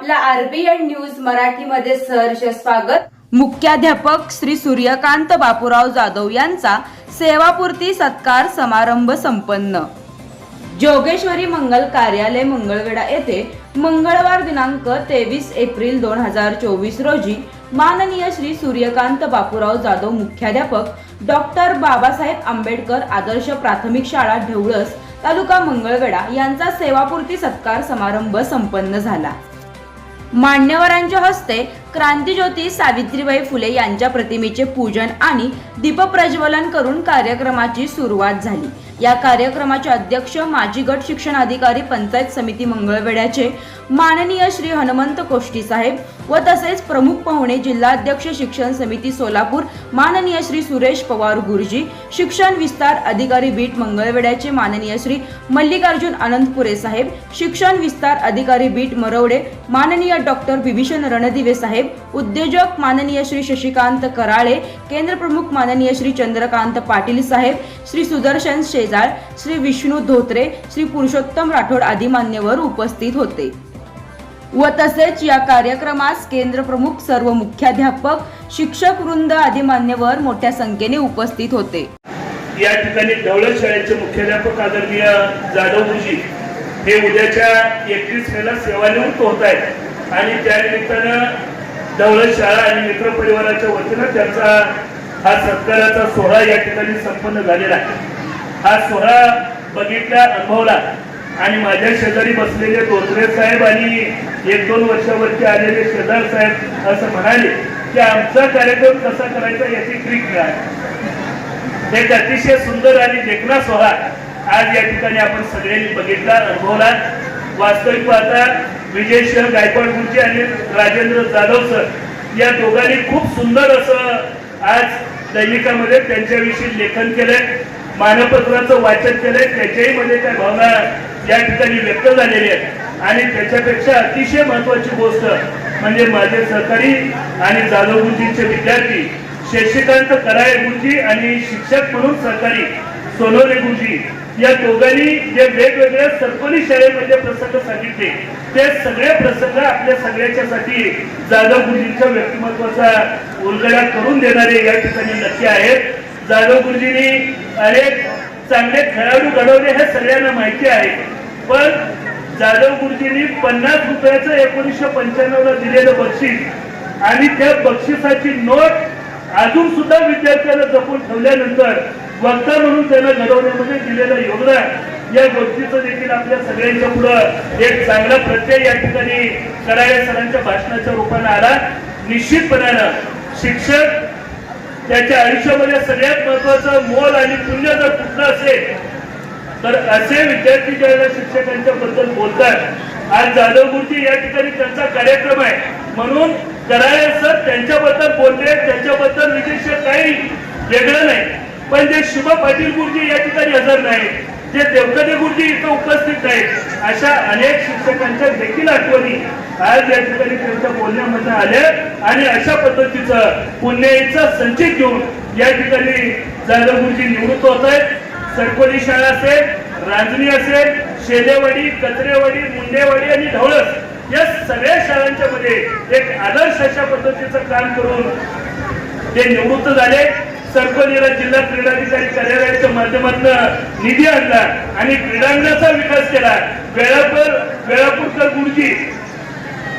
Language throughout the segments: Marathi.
आपला आपल्या आरबीएन न्यूज मराठीमध्ये सहर्ष स्वागत. मुख्याध्यापक श्री सूर्यकांत बापूराव जाधव यांचा सेवापूर्ती सत्कार समारंभ संपन्न. जोगेश्वरी मंगल कार्यालय मंगळवेढा येथे मंगळवार दिनांक तेवीस एप्रिल दोन हजार चोवीस रोजी माननीय श्री सूर्यकांत बापूराव जाधव मुख्याध्यापक डॉक्टर बाबासाहेब आंबेडकर आदर्श प्राथमिक शाळा ढेवळस तालुका मंगळवेढा यांचा सेवापूर्ती सत्कार समारंभ संपन्न झाला. मान्यवरांच्या हस्ते क्रांतीज्योती सावित्रीबाई फुले यांच्या प्रतिमेचे पूजन आणि दीपप्रज्वलन करून कार्यक्रमाची सुरुवात झाली. या कार्यक्रमाचे अध्यक्ष माजी गट शिक्षण अधिकारी पंचायत समिती मंगळवेड्याचे माननीय श्री हनुमंत कोष्टी साहेब व तसेच प्रमुख पाहुणे जिल्हाध्यक्ष शिक्षण समिती सोलापूर माननीय श्री सुरेश पवार गुरुजी शिक्षण विस्तार अधिकारी बीट मंगळवेड्याचे माननीय श्री मल्लिकार्जुन अनंतपुरे साहेब शिक्षण विस्तार अधिकारी बीट मरवडे माननीय डॉक्टर विभीषण रणदिवे साहेब उद्योजक माननीय श्री शशिकांत कराळे केंद्र प्रमुख माननीय श्री चंद्रकांत पाटील साहेब श्री सुदर्शन शेजाळ श्री विष्णू धोत्रे श्री पुरुषोत्तम राठोड आदी मान्यवर उपस्थित होते. व तसेच या कार्यक्रमास केंद्र प्रमुख सर्व मुख्याध्यापक शिक्षक वृंद आदी मान्यवर मोठ्या संख्येने उपस्थित होते. या ठिकाणी ढवळत शाळेचे मुख्याध्यापक आदरणीय जाधव गुरुजी हे उद्याच्या एकवीस मेला सेवानिवृत्त होत आहेत. आणि त्या दौलत शाळा आणि मित्र परिवाराच्या वतीनं त्यांचा हा सत्काराचा सोहळा या ठिकाणी संपन्न झालेला आहे. हा सोहळा बघितला अनुभवला आणि माझ्या शेजारी बसलेले धोत्रे साहेब आणि एक दोन वर्षावरती आलेले शेजार साहेब असं म्हणाले की आमचा कार्यक्रम कसा करायचा याची ट्रिक मिळाली एक अतिशय सुंदर आणि देखणा सोहळा आज या ठिकाणी आपण सगळ्यांनी बघितला अनुभवला. वास्तविक पाहता विजय शहर गायकवाड गुरुजी आणि राजेंद्र जाधव सर या दोघांनी खूप सुंदर असं आज दैनिकामध्ये त्यांच्याविषयी लेखन केलंय. मानपत्राचं वाचन केलंय त्याच्याही मध्ये त्या भावना या ठिकाणी व्यक्त झालेल्या आहेत. आणि त्याच्यापेक्षा अतिशय महत्वाची गोष्ट म्हणजे माझे सहकारी आणि जाधव गुरुजींचे विद्यार्थी शशिकांत कराळे गुरुजी आणि शिक्षक म्हणून सहकारी सोनोरे गुरुजी या दोघांनी जे वेगवेगळ्या सरकारी शाळेमध्ये प्रसंग सांगितले ते सगळे प्रसंग आपल्या सगळ्याच्यासाठी जाधव गुरुजींच्या व्यक्तिमत्वाचा उलगडा करून देणारे या ठिकाणी नक्की आहेत. जाधव गुरुजींनी अनेक चांगले खेळाडू घडवले हे सगळ्यांना माहिती आहे. पण जाधव गुरुजींनी पन्नास रुपयाचं एकोणीसशे पंच्याण्णव ला दिलेलं बक्षीस आणि त्या बक्षिसाची नोट अजून सुद्धा विद्यार्थ्याला जपून ठेवल्यानंतर वक्ता म्हणून त्यांना घडवण्यामध्ये दिलेलं योगदान या गोष्टीचं देखील आपल्या सगळ्यांच्या पुढं एक चांगला प्रत्यय या ठिकाणी कराळे सरांच्या भाषणाच्या रूपाने आला. निश्चितपणानं शिक्षक त्याच्या आयुष्यामध्ये सगळ्यात महत्वाचं मोल आणि पुण्य जर कुठलं असेल तर असे विद्यार्थी ज्यावेळेला शिक्षकांच्या बद्दल बोलतात आज जाधव गुरुजी या ठिकाणी त्यांचा कार्यक्रम आहे. म्हणून कराळे सर त्यांच्याबद्दल बोलले त्यांच्याबद्दल विशेष काही वेगळं नाही. पण जे शुभ पाटील गुरुजी या ठिकाणी हजर नाही जे देवकते गुरुजी इथं उपस्थित आहेत अशा अनेक शिक्षकांच्या देखील आठवणी आज या ठिकाणी त्यांच्या बोलण्यामध्ये आल्या आणि अशा पद्धतीचं पुण्याईचा संचित घेऊन या ठिकाणी जाधव गुरुजी निवृत्त होत आहेत. सरकोली शाळा असेल रांजणी असेल शेलेवाडी कचरेवाडी मुंडेवाडी आणि ढवळस या सगळ्या शाळांच्या मध्ये एक आदर्श अशा पद्धतीचं काम करून ते निवृत्त झाले. सरपंचला जिल्हा क्रीडाधिकारी कार्यालयाच्या माध्यमातून निधी आणला आणि क्रीडांगणाचा विकास केला. वेळापूर वेळापूरकर गुरुजी.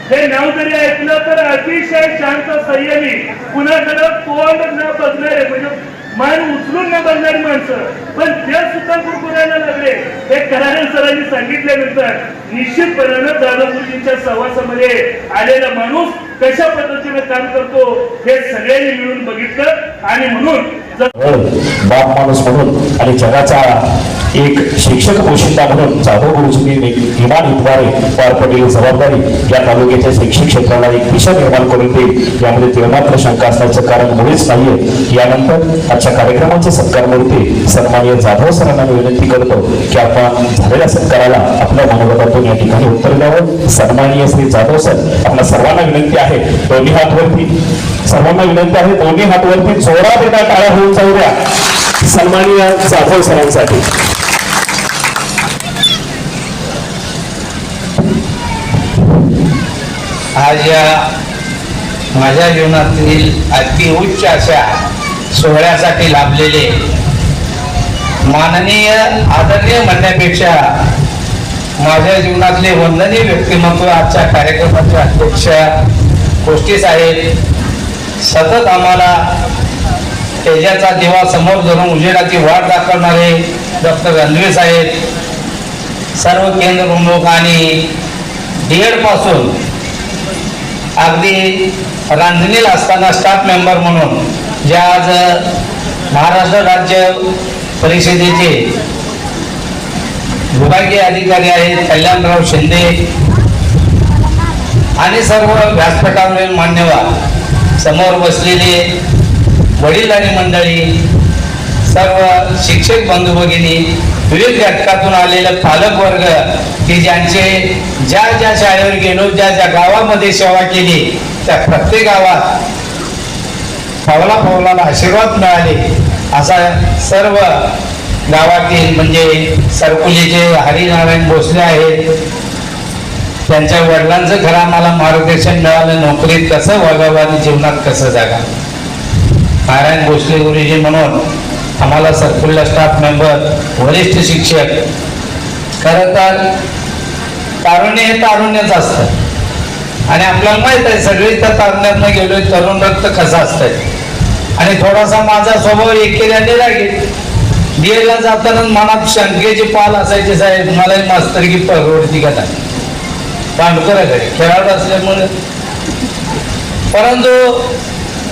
हे नाव जरी ऐकलं तर अतिशय शांत संयमी. कुणाकडे तोंड न बघणारे म्हणजे मान उचलून न बघणारी माणसं. पण त्या सुद्धा कुरकुरायला लागले. हे करारे सरांनी सांगितल्यानंतर निश्चितपणानं दादापूरजींच्या सहवासामध्ये आलेला माणूस कशा पद्धतीने काम करतो हे सगळ्यांनी मिळून बघितलं आणि म्हणून बाप माणूस म्हणून आणि जगाचा एक शिक्षक पोशिंदा म्हणून जाधव गुरुजींनी एक पार पडलेली जबाबदारी या तालुक्याच्या शैक्षणिक क्षेत्राला एक दिशा निर्माण करून देईल. यामध्ये तेवढात्र शंका असण्याचं कारण मुळेच नाहीये. यानंतर आजच्या कार्यक्रमाचे सत्कार सत्कारमूर्ती सन्मान्य जाधव सरांना मी विनंती करतो की आपण झालेल्या सत्काराला आपल्या मनोगतातून या ठिकाणी उत्तर द्यावं. सन्माननीय श्री जाधव सर आपल्या सर्वांना विनंती आहे दोन्ही हातवरती. सर्वांना विनंती आहे दोन्ही हातवरती जोरात एकदा टाळ्या होऊन जाऊ द्या. सन्माननीय जाधव सरांसाठी. आज या माझ्या जीवनातील अति उच्च अशा सोहळ्यासाठी लाभलेले माननीय आदरणीय म्हणण्यापेक्षा माझ्या जीवनातले वंदनीय व्यक्तिमत्व आजच्या कार्यक्रमाचे अध्यक्ष गोष्टीच आहेत सतत आम्हाला तेजाचा दिवा समोर धरून उजेडाची वाट दाखवणारे डॉक्टर रणवीर साहेब सर्व केंद्र प्रमुख आणि डीएडपासून अगदी रांजणीला असताना स्टाफ मेंबर म्हणून जे आज महाराष्ट्र राज्य परिषदेचे विभागीय अधिकारी आहेत कल्याणराव शिंदे आणि सर्व व्यासपीठावरील मान्यवर समोर बसलेले आणि मंडळी सर्व शिक्षक बंधू भगिनी विविध घटकातून आलेले पालक वर्ग की ज्यांचे ज्या ज्या शाळेवर गेलो ज्या ज्या गावामध्ये सेवा केली त्या प्रत्येक गावात पावला पावलाला आशीर्वाद मिळाले. असा सर्व गावातील म्हणजे सरकुलीचे हरिनारायण भोसले आहेत त्यांच्या वडिलांचं खरं आम्हाला मार्गदर्शन मिळालं नोकरीत कसं वागावं आणि जीवनात कसं जागा. नारायण भोसले गुरुजी म्हणून आम्हाला सरकुल्ला स्टाफ मेंबर वरिष्ठ शिक्षक. खरं तर तारुण्य हे तारुण्यच असतं. आणि आपल्याला माहीत आहे सगळी त्या तारुण्यातनं गेलो तरुण रक्त कसं असतंय. आणि थोडासा माझा स्वभाव एकेऱ्याने लागेल डीएला जाताना मनात शंकेचे पाल असायचे साहेब मला मास्तर की परवडती का नाही? पांडुकर खेळाडू असल्यामुळे. परंतु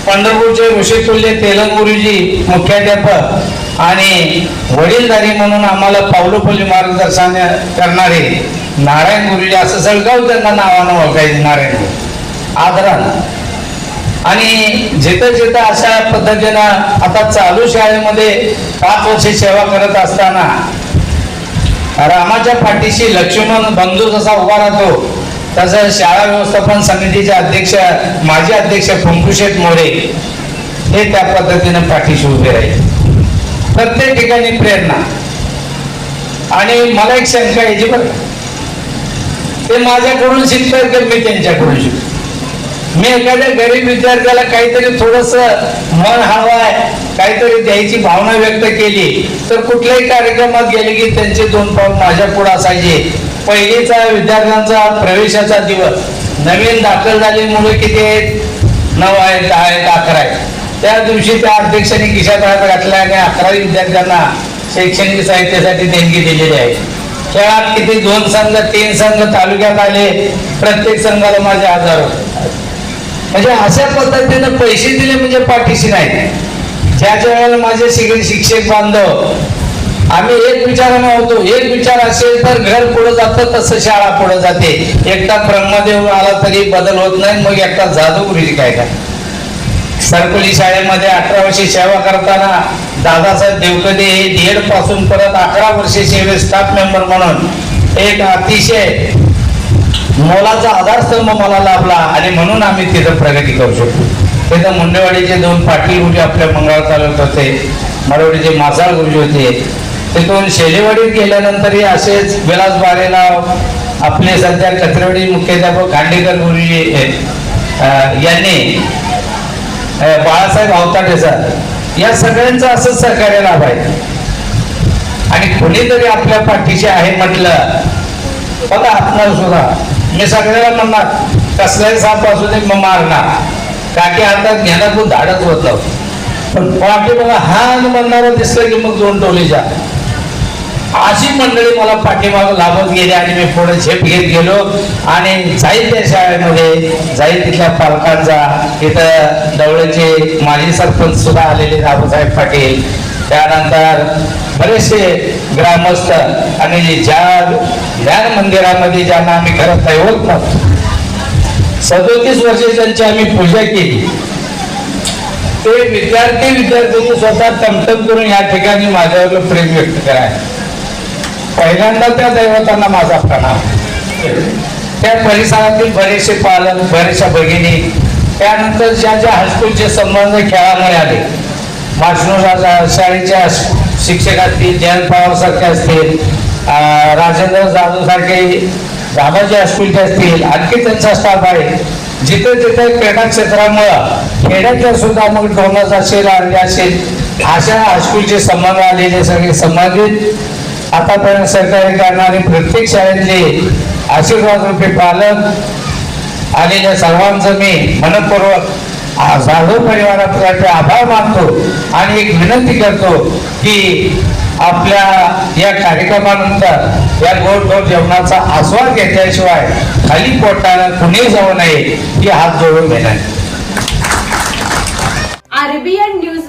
पंढरपूरचे ऋषितुल्य तेलंग गुरुजी मुख्याध्यापक आणि वडीलधारी म्हणून आम्हाला पावलोपल्ली मार्गदर्शन करणारे नारायण गुरुजी. असं सळगाव त्यांना नावानं ओळखायचे नारायण गुरु. आदरानं आणि जिथं जिथं अशा पद्धतीनं आता चालू शाळेमध्ये पाच वर्षे सेवा करत असताना रामाच्या पाठीशी लक्ष्मण बंधू जसा उभा राहतो तसं शाळा व्यवस्थापन समितीचे अध्यक्ष माजी अध्यक्ष पंकुशेत मोरे हे त्या पद्धतीने पाठीशी उभे राहील प्रत्येक ठिकाणी प्रेरणा. आणि मला एक शंका यायची बरं ते माझ्याकडून शिकतात की मी त्यांच्याकडून शिकतो? मी एखाद्या गरीब विद्यार्थ्याला काहीतरी थोडस मन हवाय काहीतरी द्यायची भावना व्यक्त केली तर कुठल्याही कार्यक्रमात गेले की त्यांचे दोन पाऊल माझ्या पुढे असायचे. पहिलीचा विद्यार्थ्यांचा प्रवेशाचा दिवस. नवीन दाखल झाले मुलं किती आहेत? नऊ आहेत दहा आहेत अकरा आहेत. त्या दिवशी त्या अध्यक्षांनी खिशात हात घातला आणि अकरावी विद्यार्थ्यांना शैक्षणिक साहित्यासाठी देणगी दिलेली आहे. खेळात किती दोन संघ तीन संघ तालुक्यात आले प्रत्येक संघाला माझे आजार म्हणजे अशा पद्धतीनं पैसे दिले म्हणजे पाठीशी नाही. ज्याच्या वेळेला माझे सगळे शिक्षक बांधव आम्ही एक विचारानं होतो एक विचार असेल तर घर पुढे जातं तसं शाळा पुढे जाते. एकटा ब्रह्मदेव आला तरी बदल होत नाही मग एकटा जादूगुरुजी काय काय सरकुली शाळेमध्ये अठरा वर्षे सेवा करताना दादासाहेब देवकदे हे दीडपासून परत अकरा वर्षे सेवे स्टाफ मेंबर म्हणून एक अतिशय मोलाचा आधारस्तंभ मला लाभला आणि म्हणून आम्ही तिथं प्रगती करू शकतो तिथं मुंडेवाडीचे दोन पाटील गुरुजी आपल्या मंगळ चालवत होते. मरवडीचे मासाळ गुरुजी होते. तिथून शेलेवाडीत गेल्यानंतरही असेच विलास बारेला आपले सध्या कचरेवाडी मुख्याध्यापक खांडेकर गुरुजी यांनी बाळासाहेब अवताडे सर या सगळ्यांचं असंच सहकार्य लाभ आहे आणि कोणीतरी आपल्या पाठीशी आहे म्हटलं बघा आपणाला सुद्धा. मी सगळ्याला म्हणणार कसल्याही साप असू दे मग मारणार. काकी हातात घेण्यात खूप धाडत होत. पण पाठी बघा हा म्हणणारा दिसलं की मग दोन टोलीच्या अशी मंडळी मला पाठीमाग लाभत गेली आणि मी पुढे झेप घेत गेलो. आणि जाईल त्या शाळेमध्ये जाईल तिथल्या पालकांचा. इथं डवळ्याचे माजी सरपंच सुद्धा आलेले राबूसाहेब पाटील. त्यानंतर बरेचसे ग्रामस्थ आणि ज्या ज्ञान मंदिरामध्ये ज्यांना आम्ही खरं दैवत सदोतीस वर्षे त्यांची आम्ही पूजा केली ते विद्यार्थी विद्यार्थ्यांनी स्वतः टमटम करून या ठिकाणी माझ्यावर प्रेम व्यक्त कराय पहिल्यांदा त्या दैवतांना माझा प्रणाम. त्या परिसरातील बरेचसे पालक बरेचशा भगिनी त्यानंतर ज्या ज्या हायस्कूलचे संबंध खेळामुळे आले. मार्शनूर शाळेच्या शिक्षक असतील जयंत पवार सारखे असतील राजेंद्र जाधव सारखे दादाजी हायस्कूलचे असतील आणखी त्यांचा स्टाफ आहे. जिथे तिथे क्रीडा क्षेत्रामुळं खेड्याच्या सुद्धा मग डोनर्स असेल असेल अशा हायस्कूलचे संबंध आलेले सगळे संबंधित आतापर्यंत सरकारी करणारे प्रत्येक शाळेतले आशीर्वाद रूपे पालक आलेल्या सर्वांचं मी मनपूर्वक साधू परिवारातर्फे आभार मानतो आणि एक विनंती करतो की आपल्या या कार्यक्रमानंतर या गोड गोड जेवणाचा आस्वाद घेतल्याशिवाय खाली पोटाला कुणी जाऊ नये ही हात जोडून विनंती आरबीएन न्यूज